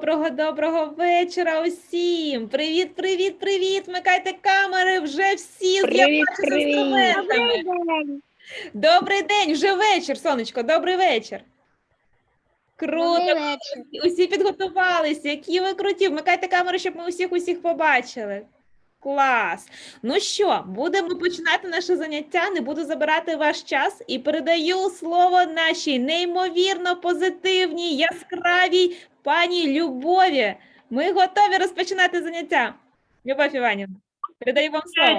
доброго доброго вечора усім. Привіт, привіт, привіт. Вмикайте камери, вже всі Привіт, привіт. Добрий день, вже вечір, сонечко, добрий вечір. Круто, Добрий вечір. усі підготувалися. Які ви круті. Вмикайте камери, щоб ми усіх усіх побачили. Клас. Ну що, будемо починати наше заняття. Не буду забирати ваш час і передаю слово нашій неймовірно позитивній, яскравій пані Любові. Ми готові розпочинати заняття. Любов Іванівна, передаю вам слово.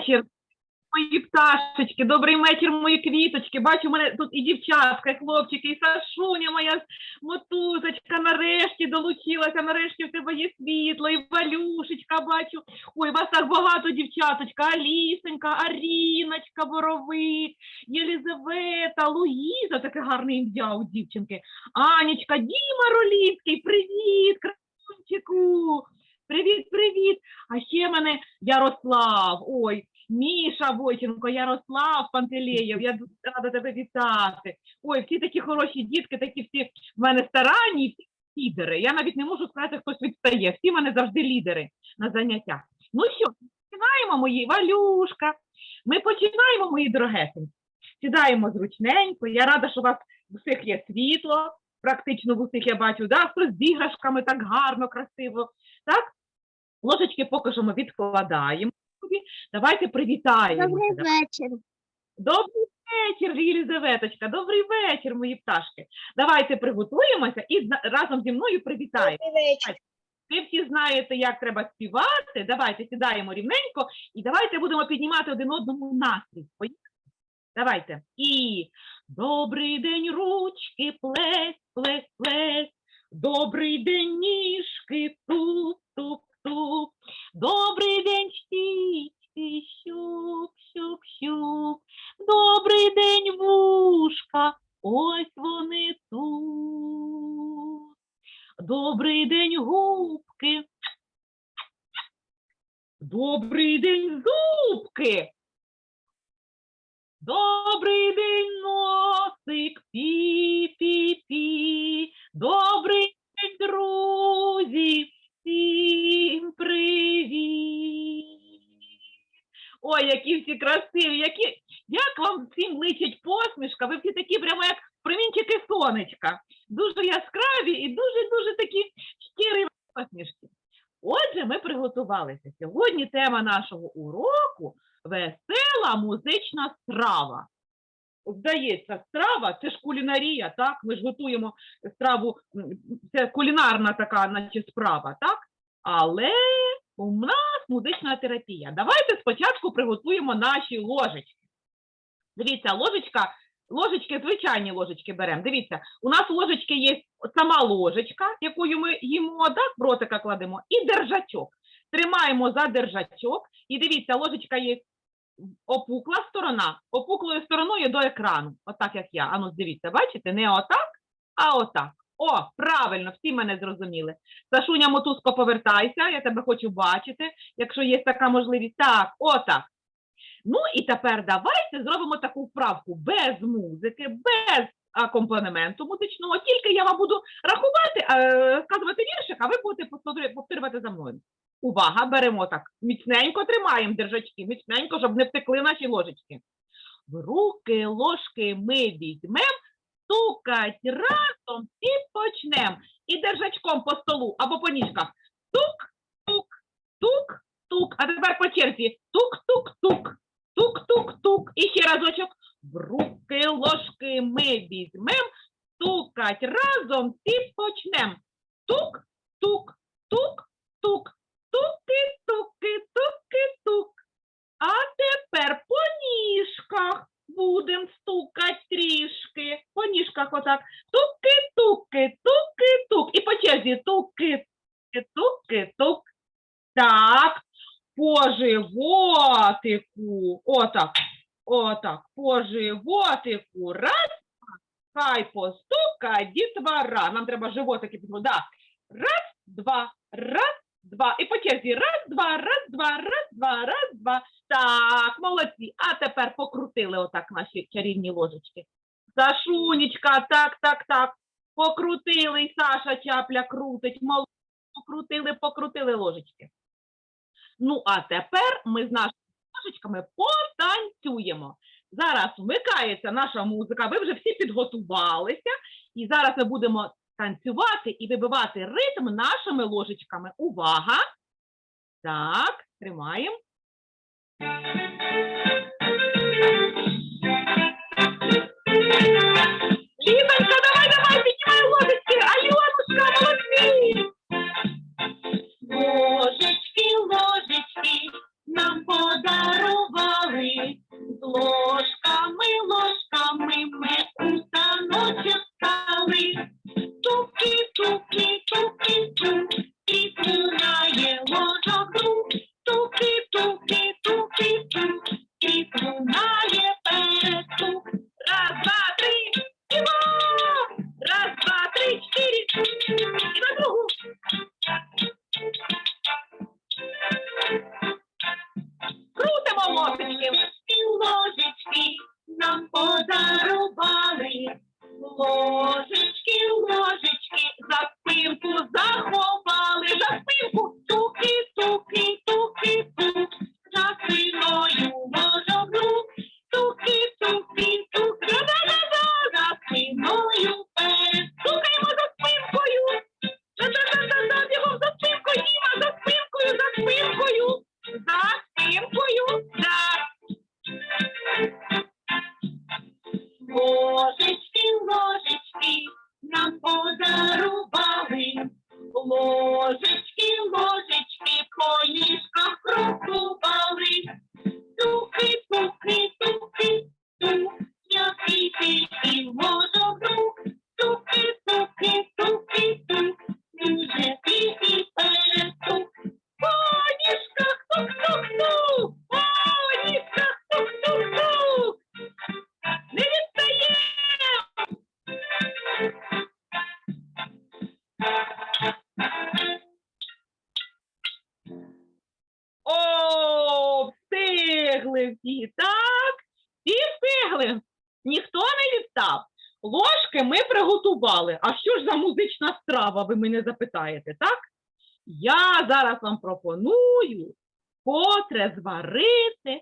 Мої пташечки, добрий вечір, мої квіточки. Бачу, у мене тут і дівчатка, і хлопчики, і Сашуня моя мотузочка нарешті долучилася, нарешті в тебе є світло, і Валюшечка бачу. Ой, вас так багато, дівчаточка, Алісонька, Аріночка, Боровик, Єлізавета, Луїза, таке гарне ім'я у дівчинки. Анічка, Діма Ролінський, привіт, красунчику. Привіт, привіт. А ще мене Ярослав. Ой, Міша Войченко, Ярослав Пантелеєв, я дуже рада тебе вітати. Ой, всі такі хороші дітки, такі всі в мене старанні, всі лідери. Я навіть не можу сказати, хтось відстає. Всі в мене завжди лідери на заняттях. Ну що, починаємо, мої Валюшка. Ми починаємо, мої дорогесенькі. Сідаємо зручненько. Я рада, що у вас у всіх є світло. Практично в усіх я бачу, да? хтось з іграшками так гарно, красиво. Так? Ложечки поки що ми відкладаємо. Давайте привітаємо. Добрий вечір. Добрий вечір, Єлізаветочка. Добрий вечір, мої пташки. Давайте приготуємося і разом зі мною привітаємо. Ви всі знаєте, як треба співати. Давайте сідаємо рівненько і давайте будемо піднімати один одному настрій. Давайте. І добрий день, ручки, плесь, плесь, плесь. Добрий день, ніжки, туп, туп, туп. Добрий день, щічці, щуп, щуп, щуп. Добрий день, вушка, ми приготувалися. Сьогодні тема нашого уроку весела музична страва. Здається, страва це ж кулінарія, так? Ми ж готуємо страву, це кулінарна така, наче справа, так? Але у нас музична терапія. Давайте спочатку приготуємо наші ложечки. Дивіться, ложечка, ложечки, звичайні ложечки беремо. Дивіться, у нас ложечки є сама ложечка, якою ми їмо, так, в ротика кладемо, і держачок. Тримаємо за держачок, і дивіться, ложечка є опукла сторона, опуклою стороною до екрану. Отак, як я. Ану, дивіться, бачите, не отак, а отак. О, правильно, всі мене зрозуміли. Сашуня Мотузко, повертайся, я тебе хочу бачити, якщо є така можливість. Так, отак. Ну і тепер давайте зробимо таку вправку без музики, без акомпанементу музичного. Тільки я вам буду рахувати, е, сказувати віршик, а ви будете повторювати за мною. Увага, беремо так. Міцненько тримаємо держачки, міцненько, щоб не втекли наші ложечки. В руки ложки ми візьмем, стукать разом і почнем. І держачком по столу або по ніжках. Тук, тук, тук, тук. А тепер по черзі. Тук, тук, тук. Тук, тук, тук. І ще разочок. В руки ложки ми візьмем, стукать разом і почнем. Тук, тук, тук, тук. Туки, туки, туки, тук. А тепер по ніжках будем стукать трішки. По ніжках отак. Туки, туки, туки, тук. І по черзі туки, туки, туки, тук. Так, по животику. Отак. Отак. По животику. Раз. Хай постука дітвора. Нам треба животики підготувати. Да. Раз, два, раз, два. І по черзі. Раз, два, раз, два, раз, два, раз, два. Так, молодці. А тепер покрутили отак наші чарівні ложечки. Сашунечка, так, так, так. Покрутили, і Саша чапля крутить. Молодці. покрутили, покрутили ложечки. Ну, а тепер ми з нашими ложечками потанцюємо. Зараз вмикається наша музика, ви вже всі підготувалися, і зараз ми будемо танцювати і вибивати ритм нашими ложечками. Увага! Так, тримаємо. Приготували. А що ж за музична страва, ви мене запитаєте, так? Я зараз вам пропоную котре зварити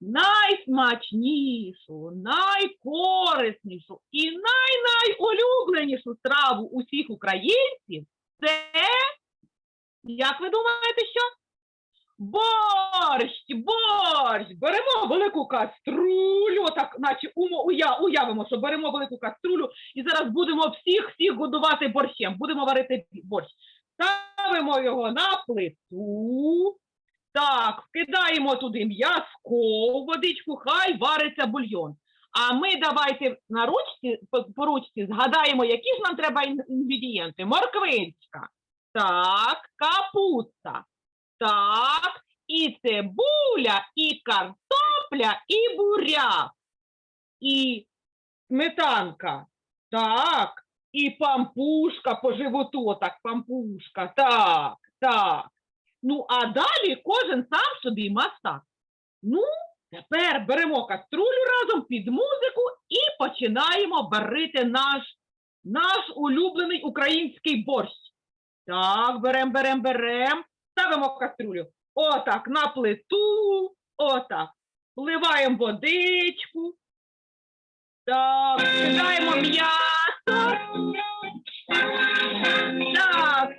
найсмачнішу, найкориснішу і най-найулюбленішу страву усіх українців це, як ви думаєте, що? Борщ, борщ! Беремо велику каструлю, так, наче уя, уявимо, що беремо велику каструлю і зараз будемо всіх всіх годувати борщем. Будемо варити борщ. Ставимо його на плиту. Так, вкидаємо туди м'язко водичку, хай вариться бульйон. А ми давайте на ручці, по ручці згадаємо, які ж нам треба інгредієнти. Морквинська, так, капуста, так, і цибуля, і картопля, і буряк, і сметанка, так, і пампушка по животу, так, пампушка, так, так. Ну, а далі кожен сам собі мастак. Ну, тепер беремо каструлю разом під музику і починаємо варити наш, наш улюблений український борщ. Так, берем, берем, берем. Ставимо каструлю. Отак, на плиту. Отак. Вливаємо водичку. Так, кидаємо м'ясо. Так.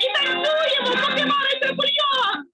І танцюємо, поки вариться бульйон.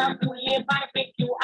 na mulher vai ver que o.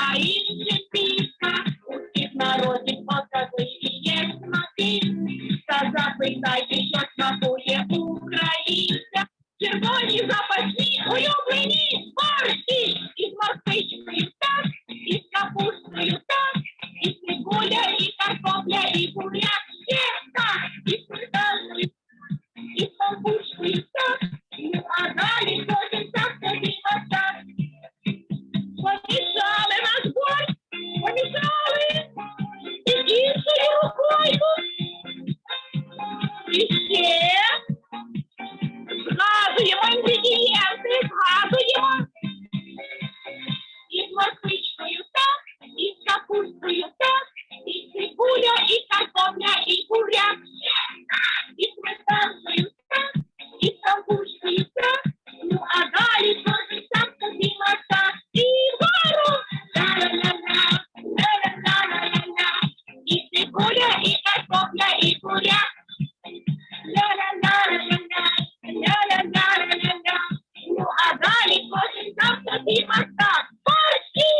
сам собі маса, борщі!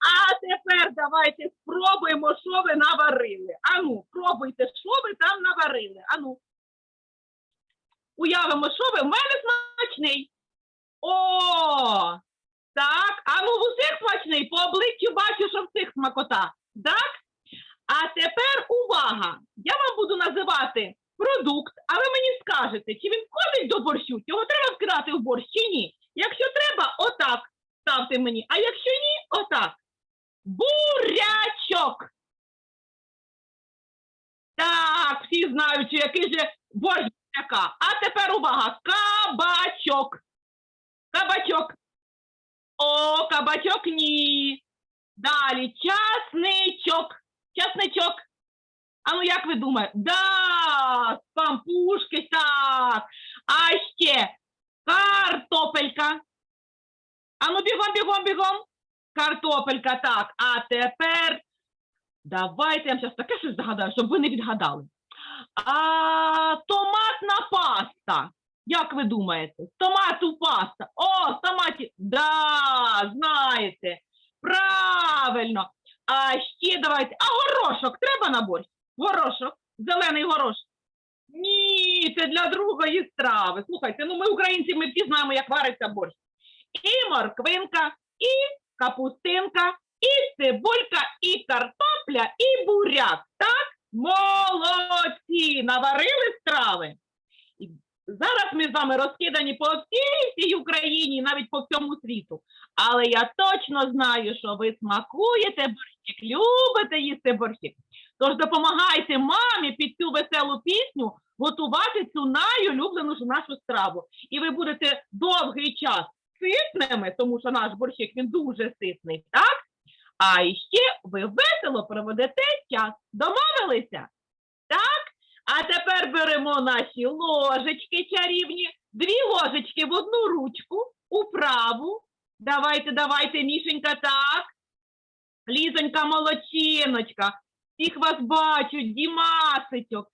А тепер давайте спробуємо, що ви наварили. Ану, пробуйте, що ви там наварили. Ану. Уявимо, що ви в мене смачний. О! Так, ану в усіх смачний, по обличчю бачу, що всіх смакота. Так? А тепер увага! Я вам буду називати продукт, а ви мені скажете, чи він входить до борщу, його треба вкидати в борщ чи ні. Якщо треба, отак ставте мені, а якщо ні, отак. Бурячок. Знають, що який же борщ буряка. А тепер увага. Кабачок. Кабачок. О, кабачок ні. Далі часничок. Часничок. А ну як ви думаєте? Да, пампушки, так. А ще картопелька. А ну бігом, бігом, бігом. Картопелька, так. А тепер давайте я вам зараз таке щось загадаю, щоб ви не відгадали. А томатна паста. Як ви думаєте? Томату паста. О, з томатів. Да, знаєте. Правильно. А ще давайте. А горошок треба на борщ? Горошок. Зелений горошок. Ні, це для другої страви. Слухайте, ну ми українці, ми всі знаємо, як вариться борщ. І морквинка, і капустинка, і цибулька, і картопля, і буряк. Так? Молодці! Наварили страви. І зараз ми з вами розкидані по всій всій Україні, навіть по всьому світу. Але я точно знаю, що ви смакуєте борщик, любите їсти борщик. Тож допомагайте мамі під цю веселу пісню готувати цю найулюблену нашу страву. І ви будете довгий час ситними, тому що наш борщик він дуже ситний, так? А іще ви весело проведете час. Домовилися? Так? А тепер беремо наші ложечки чарівні, дві ложечки в одну ручку, у праву. Давайте, давайте, Мішенька, так. Лізонька, молодчиночка. Всіх вас бачу, Дімасичок,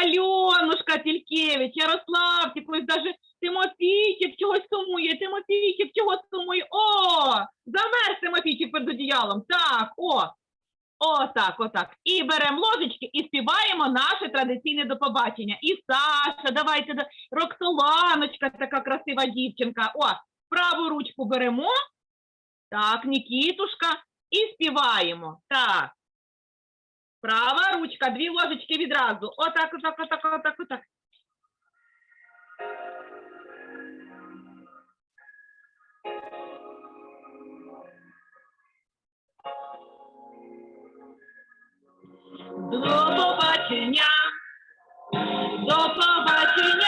Альонушка Тількевич, Ярославчик, ось даже Тимофійчик чогось сумує, Тимофійчик чогось сумує. О, замерз Тимофійчик під одіялом. Так, о. Отак, отак. І беремо ложечки і співаємо наше традиційне до побачення. І Саша, давайте, да- Роксоланочка, така красива дівчинка. О, праву ручку беремо. Так, Нікітушка. І співаємо. Так. Права ручка, дві ложечки відразу. Отак, отак, отак, отак, отак. До побачення. До побачення,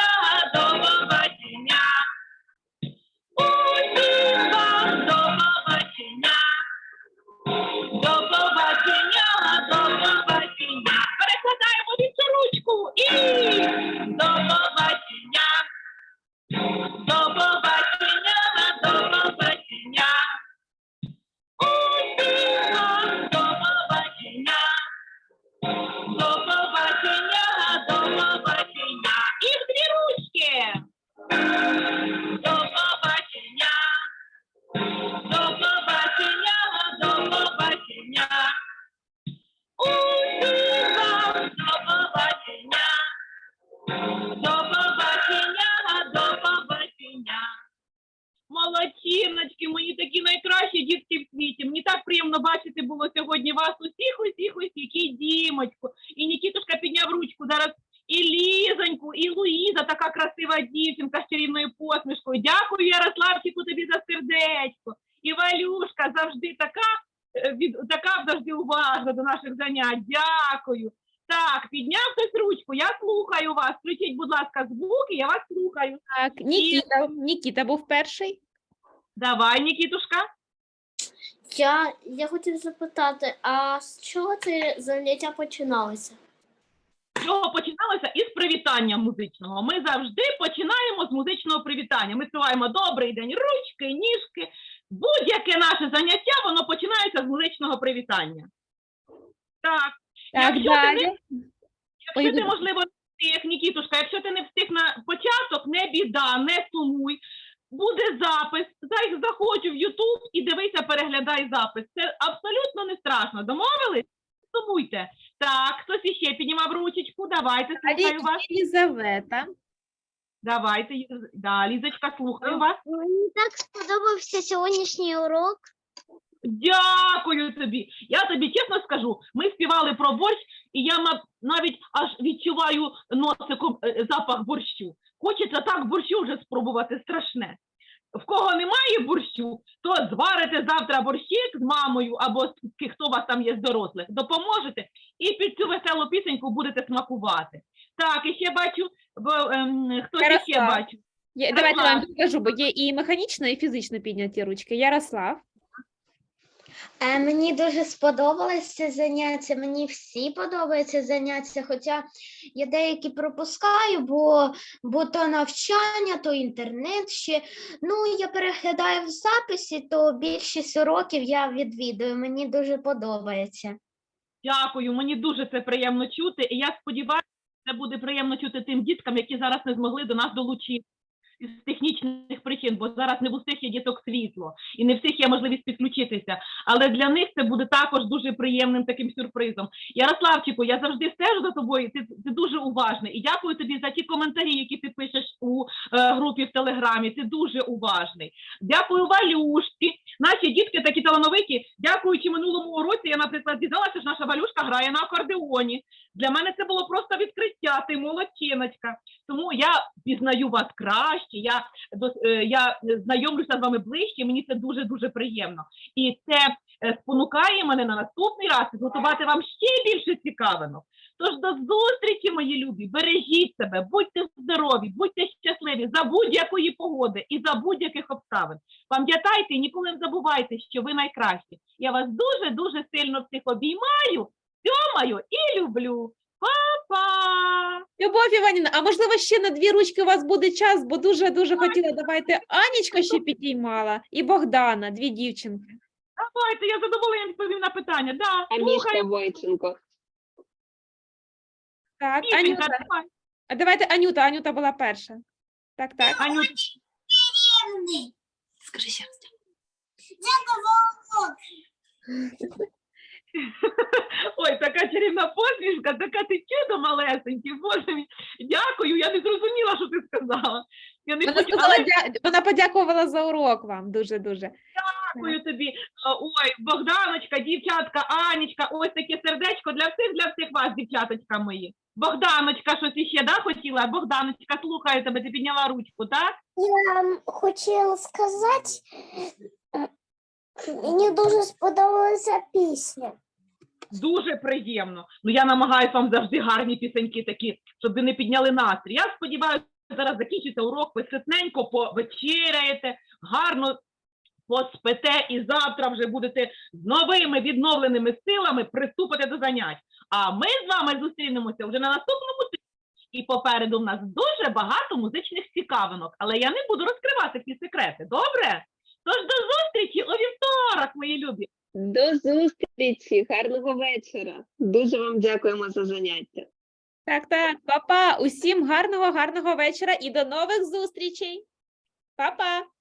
наших. Дякую. Так, підняв хтось ручку. Я слухаю вас. Включіть, будь ласка, звуки, я вас слухаю. Так, Нікіта, Нікіта був перший. Давай, Нікітушка. Я, я хотів запитати, а з чого це заняття починалося? З чого починалося? Із привітання музичного. Ми завжди починаємо з музичного привітання. Ми співаємо добрий день, ручки, ніжки. Будь-яке наше заняття, воно починається з музичного привітання. Так, Так, Якщо ти далі. якщо Ой, ти, можливо, не встиг, Нікітушка, якщо ти не встиг на початок, не біда, не сумуй. Буде запис, зай- заходь в Ютуб і дивися, переглядай запис. Це абсолютно не страшно. Домовились? Сумуйте. Так, хтось іще піднімав ручечку. Давайте, слухаю вас. Єлізавета. Давайте. Єз- Да, Лізочка, слухаю вас. Мені так сподобався сьогоднішній урок. Дякую тобі. Я тобі чесно скажу, ми співали про борщ, і я навіть аж відчуваю носиком е, запах борщу. Хочеться так борщу вже спробувати страшне. В кого немає борщу, то зварите завтра борщик з мамою або з хто вас там є з дорослих, допоможете і під цю веселу пісеньку будете смакувати. Так, і ще бачу, бо, ем, хтось ще бачу. Є, давайте вам покажу, бо є і механічно, і фізично підняті ручки. Ярослав. Е, мені дуже сподобалось це заняття. Мені всі подобаються заняття, хоча я деякі пропускаю, бо, бо то навчання, то інтернет ще. Ну, я переглядаю в записі, то більшість уроків я відвідую. Мені дуже подобається. Дякую, мені дуже це приємно чути. І я сподіваюся, це буде приємно чути тим діткам, які зараз не змогли до нас долучитися із технічних причин, бо зараз не в усіх є діток світло і не всіх є можливість підключитися. Але для них це буде також дуже приємним таким сюрпризом. Ярославчику, я завжди стежу за тобою. Ти, ти дуже уважний. І дякую тобі за ті коментарі, які ти пишеш у е, групі в Телеграмі. Ти дуже уважний. Дякую Валюшці. Наші дітки такі талановиті. Дякуючи минулому уроці, я, наприклад, дізналася, що наша Валюшка грає на акордеоні. Для мене це було просто відкриття, ти молодчиночка. Тому я пізнаю вас краще, я, е, я знайомлюся з вами ближче, мені це дуже-дуже приємно. І це спонукає мене на наступний раз підготувати вам ще більше цікавинок. Тож до зустрічі, мої любі, бережіть себе, будьте здорові, будьте щасливі за будь-якої погоди і за будь-яких обставин. Пам'ятайте ніколи не забувайте, що ви найкращі. Я вас дуже-дуже сильно всіх обіймаю, тьомаю і люблю. Па-па! Любов Іванівна, а можливо ще на дві ручки у вас буде час, бо дуже-дуже хотіла. Давайте Анічка ще підіймала і Богдана, дві дівчинки. Давайте, я задоволенням відповім на питання. Да, А слухаю, Войченко. Так, Мішенька, Анюта. давай. А давайте Анюта, Анюта була перша. Так, так. Анют, Скажи ще раз. ой, така чарівна посмішка, така ти чудо малесенький, боже мій. Дякую, я не зрозуміла, що ти сказала. Я не Вона хочу, сказала, але дя- вона подякувала за урок вам дуже-дуже. Дякую тобі. Ой, Богданочка, дівчатка, Анічка, ось таке сердечко для всіх, для всіх вас, дівчаточка мої. Богданочка, щось іще, да, хотіла? Богданочка, слухаю тебе, ти підняла ручку, так? Я хотіла сказати, мені дуже сподобалася пісня. Дуже приємно. Ну я намагаюся вам завжди гарні пісеньки такі, щоб ви не підняли настрій. Я сподіваюся, зараз закінчиться урок, ви ситненько повечеряєте, гарно поспите і завтра вже будете з новими відновленими силами приступити до занять. А ми з вами зустрінемося вже на наступному тижні. І попереду в нас дуже багато музичних цікавинок, але я не буду розкривати ці секрети. Добре? Тож до зустрічі у вівторок, мої любі. До зустрічі, гарного вечора. Дуже вам дякуємо за заняття. Так, так, папа, усім гарного, гарного вечора і до нових зустрічей. Па-па!